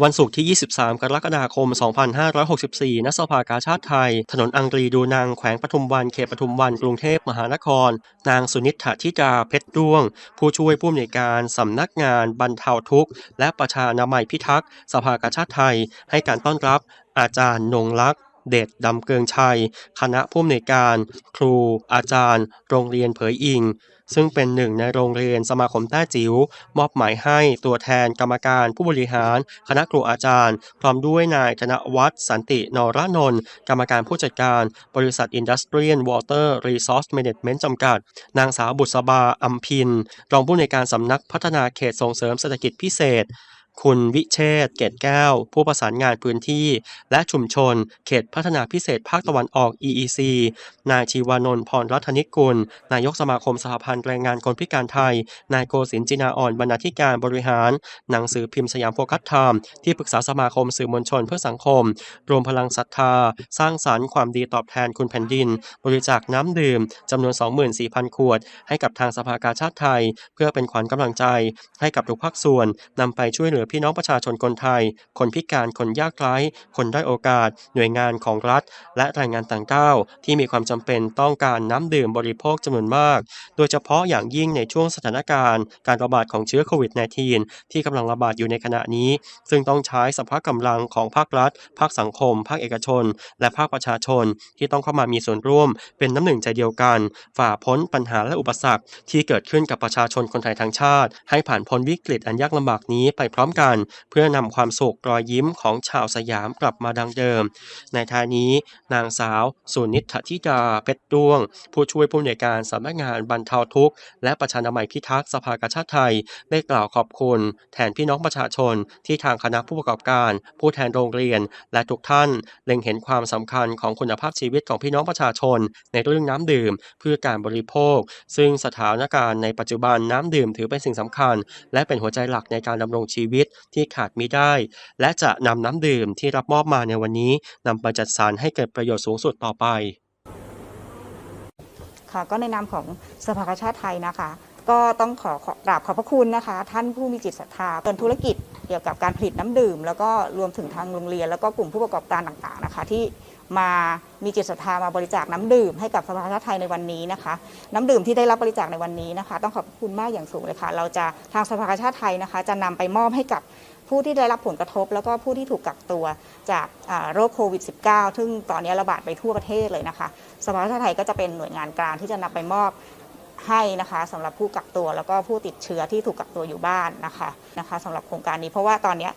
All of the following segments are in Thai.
วันศุกร์ที่ 23 กรกฎาคม 2564 ณ สภากาชาติไทย ถนนอังรีดูนาง แขวงปทุมวัน เขตปทุมวัน กรุงเทพมหานคร นางสุนิษฐธิดาเพชรด้วง ผู้ช่วยผู้อำนวยการสำนักงานบรรเทาทุกข์ และประชานามัยพิทักษ์ สภากาชาติไทย ให้การต้อนรับ อาจารย์นงลักษณ์เดชดำเกิงชัย คณะผู้อำนวยการ ครู อาจารย์ โรงเรียนเผยอิง ซึ่งเป็นหนึ่งในโรงเรียนสมาคมแต้จิ๋วมอบหมายให้ตัวแทนกรรมการผู้บริหาร คณะครูอาจารย์ พร้อมด้วยนายธนวัฒน์สันตินรนนท์กรรมการผู้จัดการ บริษัทอินดัสเทรียลวอเตอร์รีซอสเมเนจเมนต์จำกัด นางสาวบุษบาอัมพิน รองผู้ในการสำนักพัฒนาเขตส่งเสริมเศรษฐกิจพิเศษ คุณวิเชษเกตแก้ว ผู้ประสานงานพื้นที่ และชุมชน เขตพัฒนาพิเศษภาคตะวันออก EEC นายชีวานนท์พรรัตนิกุล นายกสมาคมสหพันธ์แรงงานคนพิการไทย นายโกศินจินาอ่อนบรรณาธิการบริหาร หนังสือพิมพ์สยามโฟกัสไทม์ที่ปรึกษาสมาคมสื่อมวลชนเพื่อสังคม รวมพลังศรัทธา สร้างสรรค์ความดีตอบแทนคุณแผ่นดิน บริจาคน้ำดื่มจำนวน 24,000 ขวด ให้กับทางสภากาชาติไทย เพื่อเป็นขวัญกำลังใจ ให้กับทุกภาคส่วนนำไปช่วยเหลือพี่น้องประชาชนคนไทย คนพิการคนยากไร้คนได้โอกาส หน่วยงานของรัฐ และแรงงานต่างด้าวที่มีความจำเป็นต้องการน้ำดื่มบริโภคจำนวนมาก โดยเฉพาะอย่างยิ่งในช่วงสถานการณ์ การระบาดของเชื้อโควิด -19 ที่กำลังระบาดอยู่ในขณะนี้ ซึ่งต้องใช้สภาพกำลังของภาครัฐ ภาคสังคม ภาคเอกชน และภาคประชาชนที่ต้องเข้ามามีส่วนร่วม เป็นน้ำหนึ่งใจเดียวกัน ฝ่าพ้นปัญหาและอุปสรรค ที่เกิดขึ้นกับประชาชนคนไทยทั้งชาติ ให้ผ่านพ้นวิกฤตอันยากลำบากนี้ไปพร้อมกัน เพื่อนำความสุขรอยยิ้มของชาวสยามกลับมาดังเดิม ในท้ายนี้นางสาวสุนิษฐธิดาเพชรดวง ผู้ช่วยผู้อำนวยการสำนักงานบรรเทาทุกข์ และประชานามัยพิทักษ์สภากาชาติไทย ได้กล่าวขอบคุณ แทนพี่น้องประชาชนที่ทางคณะผู้ประกอบการ ผู้แทนโรงเรียน และทุกท่าน เล็งเห็นความสำคัญของคุณภาพชีวิตของพี่น้องประชาชน ในเรื่องน้ำดื่มเพื่อการบริโภค ซึ่งสถานการณ์ในปัจจุบันน้ำดื่มถือเป็นสิ่งสำคัญ และเป็นหัวใจหลักในการดำรงชีวิตที่ขาดมิได้ และจะนำน้ำดื่มที่รับมอบมาในวันนี้นำไปจัดสรรให้เกิดประโยชน์สูงสุดต่อไป ค่ะก็ในนามของสภากาชาติไทยนะคะ ก็ต้องขอขอกราบขอบพระคุณนะคะ ท่านผู้มีจิตศรัทธาเป็นธุรกิจเกี่ยวกับการผลิตน้ำดื่ม แล้วก็รวมถึงทางโรงเรียน แล้วก็กลุ่มผู้ประกอบการต่างๆนะคะ ที่ มามีจิตศรัทธามาบริจาคน้ำดื่มให้กับสภาชาติไทยในวันนี้นะคะ น้ำดื่มที่ได้รับบริจาคในวันนี้นะคะ ต้องขอบคุณมากอย่างสูงเลยค่ะ เราจะทางสภาชาติไทยนะคะ จะนำไปมอบให้กับผู้ที่ได้รับผลกระทบ แล้วก็ผู้ที่ถูกกักตัวจากโรคโควิด -19 ซึ่งตอนนี้ระบาดไปทั่วประเทศเลยนะคะ สภาชาติไทยก็จะเป็นหน่วยงานกลางที่จะนำไปมอบให้นะคะสำหรับผู้กักตัวแล้วก็ผู้ติดเชื้อที่ถูกกักตัวอยู่บ้านนะคะนะคะสำหรับโครงการนี้เพราะว่าตอนนี้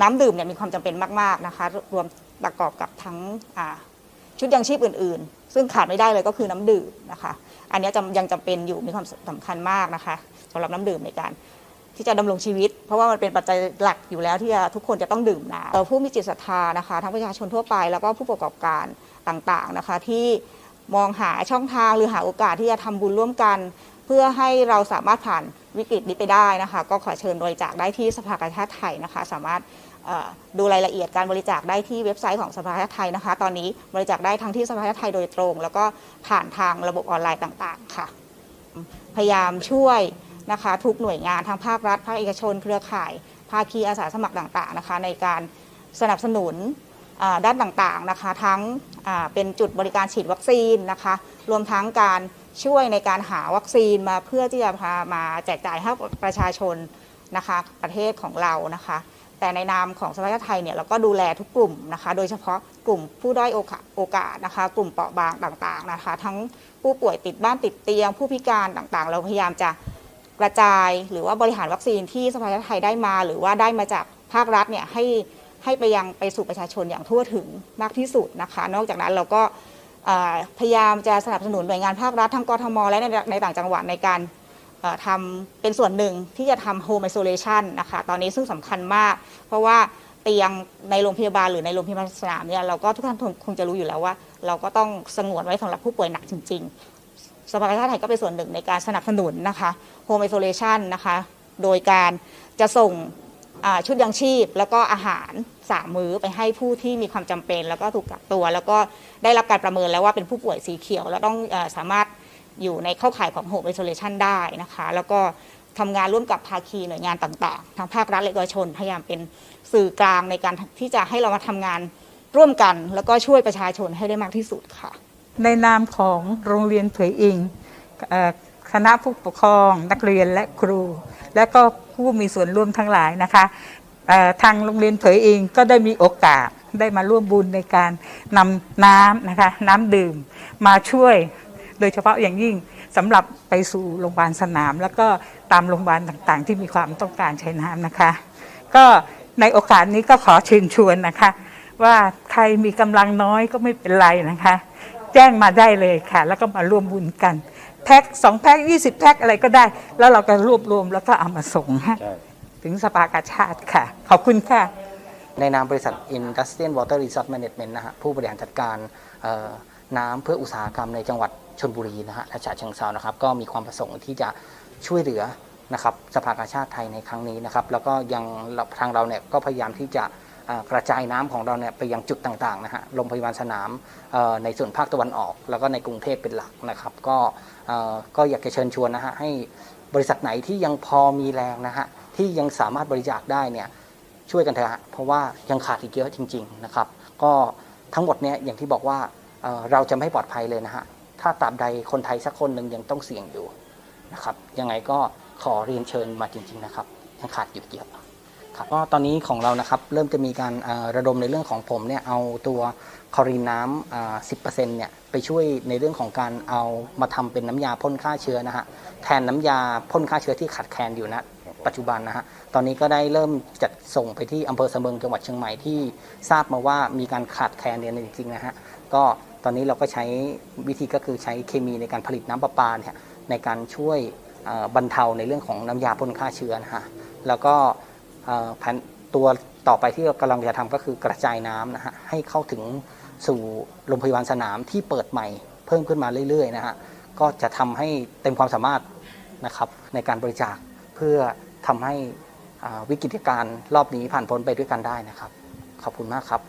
น้ำดื่มเนี่ยมีความจำเป็นมาก ๆนะคะ รวม ประกอบกับทั้งชุดยังชีพอื่น ๆ ซึ่งขาดไม่ได้เลยก็คือน้ำดื่มนะคะ อันนี้ยังจำเป็นอยู่มีความสำคัญมากนะคะสำหรับน้ำดื่มในการที่จะดำรงชีวิต เพราะว่ามันเป็นปัจจัยหลักอยู่แล้วที่ทุกคนจะต้องดื่มน้ำผู้มีจิตศรัทธานะคะ ทั้งประชาชนทั่วไปแล้วก็ผู้ประกอบการต่างๆนะคะ ที่มองหาช่องทางหรือหาโอกาสที่จะทำบุญร่วมกัน เพื่อให้เราสามารถผ่านวิกฤตนี้ไปได้นะคะ ก็ขอเชิญบริจาคได้ที่สภากาชาติไทยนะคะ สามารถ ดูรายละเอียดการบริจาคได้ที่เว็บไซต์ของสภาไทยนะคะ ตอนนี้บริจาคได้ทั้งที่สภาไทยโดยตรง แล้วก็ผ่านทางระบบออนไลน์ต่างๆ ค่ะ พยายามช่วยนะคะทุกหน่วยงานทางภาครัฐภาคเอกชน เครือข่าย ภาคีอาสาสมัครต่างๆนะคะ ในการสนับสนุนด้านต่างๆนะคะ ทั้งเป็นจุดบริการฉีดวัคซีนนะคะ รวมทั้งการช่วยในการหาวัคซีนมาเพื่อที่จะพามาแจกจ่ายให้ประชาชนนะคะ ประเทศของเรานะคะ แต่ในนามของสภาชาติไทยเนี่ยเราก็ดูแลทุกกลุ่มนะคะ โดยเฉพาะกลุ่มผู้ด้อยโอกาสโอกาสนะคะ กลุ่มเปราะบางต่างๆนะคะ ทั้งผู้ป่วยติดบ้านติดเตียง ผู้พิการต่างๆ เราพยายามจะกระจายหรือว่าบริหารวัคซีนที่สภาชาติไทยได้มา หรือว่าได้มาจากภาครัฐเนี่ยให้ให้ไปยังไปสู่ประชาชนอย่างทั่วถึงมากที่สุดนะคะ นอกจากนั้นเราก็พยายามจะสนับสนุนหน่วยงานภาครัฐทั้งกทมและในในต่างจังหวัดในการ ทำเป็นส่วนหนึ่งที่จะทำ home isolation นะคะตอนนี้ซึ่งสำคัญมาก เพราะว่าเตียงในโรงพยาบาลหรือในโรงพยาบาลสนามเนี่ยเราก็ทุกท่านคงจะรู้อยู่แล้วว่า เราก็ต้องสงวนไว้สำหรับผู้ป่วยหนักจริง ๆ สภากาชาติไทยก็เป็นส่วนหนึ่งในการสนับสนุนนะคะ home isolation นะคะโดยการจะส่งชุดยังชีพ แล้วก็อาหารสามมื้อไปให้ผู้ที่มีความจำเป็น แล้วก็ถูกกักตัว แล้วก็ได้รับการประเมินแล้วว่าเป็นผู้ป่วยสีเขียว แล้วต้องอสามารถ อยู่ในเข้าข่ายของ home isolation ได้นะคะ แล้วก็ทำงานร่วมกับภาคีหน่วยงานต่างๆ ทางภาครัฐและเอกชน พยายามเป็นสื่อกลางในการที่จะให้เรามาทำงานร่วมกัน แล้วก็ช่วยประชาชนให้ได้มากที่สุดค่ะ ในนามของโรงเรียนเผยอิงคณะผู้ปกครอง นักเรียนและครู และก็ผู้มีส่วนร่วมทั้งหลายนะคะทางโรงเรียนเผยเองก็ได้มีโอกาสได้มาร่วมบุญในการนำน้ำนะคะน้ำดื่มมาช่วย โดยเฉพาะอย่างยิ่งสำหรับไปสู่โรงพยาบาลสนาม แล้วก็ตามโรงพยาบาลต่างๆ ที่มีความต้องการใช้น้ำนะคะ ก็ในโอกาสนี้ก็ขอเชิญชวนนะคะ ว่าใครมีกำลังน้อยก็ไม่เป็นไรนะคะ แจ้งมาได้เลยค่ะ แล้วก็มาร่วมบุญกันแพ็คสองแพ็คยี่สิบแพ็คอะไรก็ได้ แล้วเราก็รวบรวมแล้วก็เอามาส่งให้ถึงสภากาชาติค่ะ ขอบคุณค่ะ ในนามบริษัท Industrial Water Resource Management นะฮะผู้บริหารจัดการเอ่อน้ำเพื่ออุตสาหกรรมในจังหวัด ชนบุรีนะฮะและฉะเชิงเซานะครับก็มีความประสงค์ที่จะช่วยเหลือนะครับสภากาชาติไทยในครั้งนี้นะครับ แล้วก็ยังทางเราเนี่ยก็พยายามที่จะกระจายน้ำของเราเนี่ยไปยังจุดต่างๆนะฮะโรงพยาบาลสนามในส่วนภาคตะวันออก แล้วก็ในกรุงเทพเป็นหลักนะครับ ก็ก็อยากจะเชิญชวนนะฮะให้บริษัทไหนที่ยังพอมีแรงนะฮะที่ยังสามารถบริจาคได้เนี่ยช่วยกันเถอะเพราะว่ายังขาดอีกเยอะจริง ๆนะครับ ก็ทั้งหมดเนี้ยอย่างที่บอกว่าเราจะไม่ปลอดภัยเลยนะฮะ ถ้าตราบใดคนไทยสักคนหนึ่งยังต้องเสี่ยงอยู่นะครับ ยังไงก็ขอเรียนเชิญมาจริง ๆนะครับ ยังขาดอยู่เยอะครับก็ตอนนี้ของเรานะครับเริ่มจะมีการระดมในเรื่องของผมเนี่ยเอาตัวคลอรีนน้ำอ่า10%เนี่ยไปช่วยในเรื่องของการเอามาทำเป็นน้ำยาพ่นฆ่าเชื้อนะฮะแทนน้ำยาพ่นฆ่าเชื้อที่ขาดแคลนอยู่นะ ปัจจุบันนะฮะ ตอนนี้ก็ได้เริ่มจัดส่งไปที่อำเภอสะเมิงจังหวัดเชียงใหม่ที่ทราบมาว่ามีการขาดแคลนเนี่ยจริงๆนะฮะ ก็ตอนนี้เราก็ใช้วิธีก็คือใช้เคมีในการผลิตน้ำประปาเนี่ยในการช่วยบรรเทาในเรื่องของน้ำยาพ่นฆ่าเชื้อนะฮะ แล้วก็แผนตัวต่อไปที่เรากำลังจะทำก็คือกระจายน้ำนะฮะให้เข้าถึงสู่โรงพยาบาลสนามที่เปิดใหม่เพิ่มขึ้นมาเรื่อยๆนะฮะก็จะทำให้เต็มความสามารถนะครับในการบริจาคเพื่อ ทำให้วิกฤตการณ์รอบนี้ผ่านพ้นไปด้วยกันได้นะครับ ขอบคุณมากครับ